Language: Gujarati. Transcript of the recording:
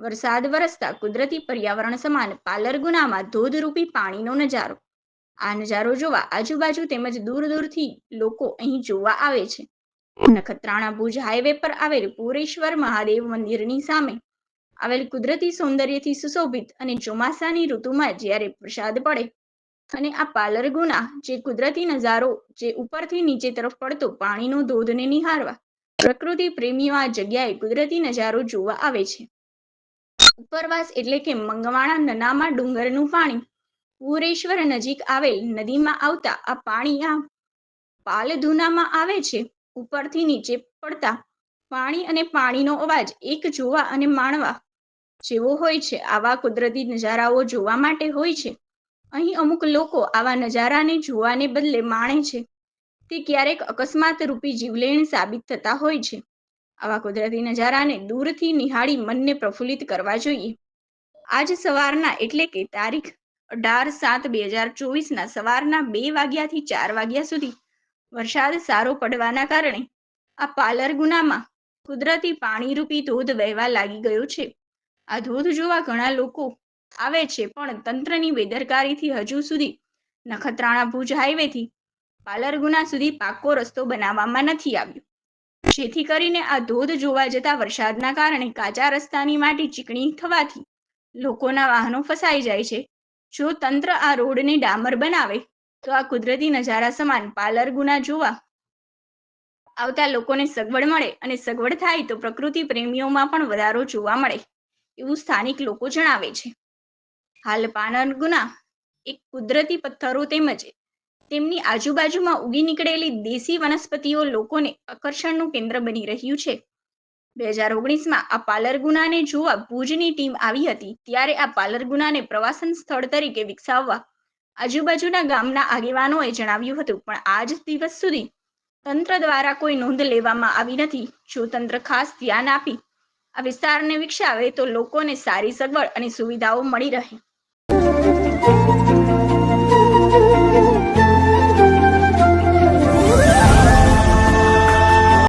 વરસાદ વરસતા કુદરતી પર્યાવરણ સમાન પાલરગુનામાં ધોધરૂપી પાણીનો નજારો. આ નજારો જોવા આજુબાજુ તેમજ દૂર દૂરથી લોકો અહીં જોવા આવે છે. નખત્રાણા ભુજ હાઈવે પર આવેલ પુરેશ્વર મહાદેવ મંદિરની સામે આવેલ કુદરતી સૌંદર્યથી સુશોભિત અને ચોમાસાની ઋતુમાં જ્યારે પ્રસાદ પડે અને આ પાલરગુના જે કુદરતી નજારો જે ઉપરથી નીચે તરફ પડતો પાણીનો ધોધને નિહાળવા પ્રકૃતિ પ્રેમીઓ આ જગ્યાએ કુદરતી નજારો જોવા આવે છે. ઉપરવાસ એટલે કે મંગવાણા નનામા ડુંગરનું પાણી. પુરેશ્વર નજીક આવેલ નદીમાં આવતા આ પાણી આ પાલધુનામાં આવે છે. ઉપરથી નીચે પડતા પાણી અને પાણીનો અવાજ એક જોવા અને માણવા જેવો હોય છે. આવા કુદરતી નજારાઓ જોવા માટે હોય છે. અહીં અમુક લોકો આવા નજારાને જોવાને બદલે માણે છે. તે ક્યારેક અકસ્માત રૂપી જીવલેણ સાબિત થતા હોય છે. આવા કુદરતી નજારાને દૂરથી નિહાળી મનને પ્રફુલ્લિત કરવા જોઈએ. આજ સવારના એટલે કે તારીખ અઢાર સાત બે હજાર ચોવીસના સવારના બે વાગ્યાથી ચાર વાગ્યા સુધી વરસાદ સારો પડવાના કારણે આ પાલરગુનામાં કુદરતી પાણીરૂપી ધોધ વહેવા લાગી ગયો છે. આ ધોધ જોવા ઘણા લોકો આવે છે, પણ તંત્રની બેદરકારીથી હજુ સુધી નખત્રાણા ભુજ હાઈવેથી પાલરગુના સુધી પાકો રસ્તો બનાવવામાં નથી આવ્યો. જેથી કરીને આ ધોધ જોવા જતા વરસાદના કારણે કાચા રસ્તાની માટી ચીકણી થવાથી લોકોના વાહનો ફસાઈ જાય છે. જો તંત્ર આ રોડને ડામર બનાવે, તો આ કુદરતી નજારા સમાન પાલરગુના જોવા આવતા લોકોને સગવડ મળે અને સગવડ થાય તો પ્રકૃતિ પ્રેમીઓમાં પણ વધારો જોવા મળે, એવું સ્થાનિક લોકો જણાવે છે. હાલ પાનર ગુના એક કુદરતી પથ્થરો તેમજ તેમની આજુબાજુમાં ઉગી નીકળેલી દેશી વનસ્પતિઓ લોકોને આકર્ષણનું કેન્દ્ર બની રહ્યું છે. બે હજાર ઓગણીસમાં આ પાલરગુનાને જોવા ભુજની ટીમ આવી હતી, ત્યારે આ પાલરગુનાને પ્રવાસન સ્થળ તરીકે વિકસાવવા આજુબાજુના ગામના આગેવાનોએ જણાવ્યું હતું, પણ આજ દિવસ સુધી તંત્ર દ્વારા કોઈ નોંધ લેવામાં આવી નથી. જો તંત્ર ખાસ ધ્યાન આપી આ વિસ્તારને વિકસાવે તો લોકોને સારી સગવડ અને સુવિધાઓ મળી રહે.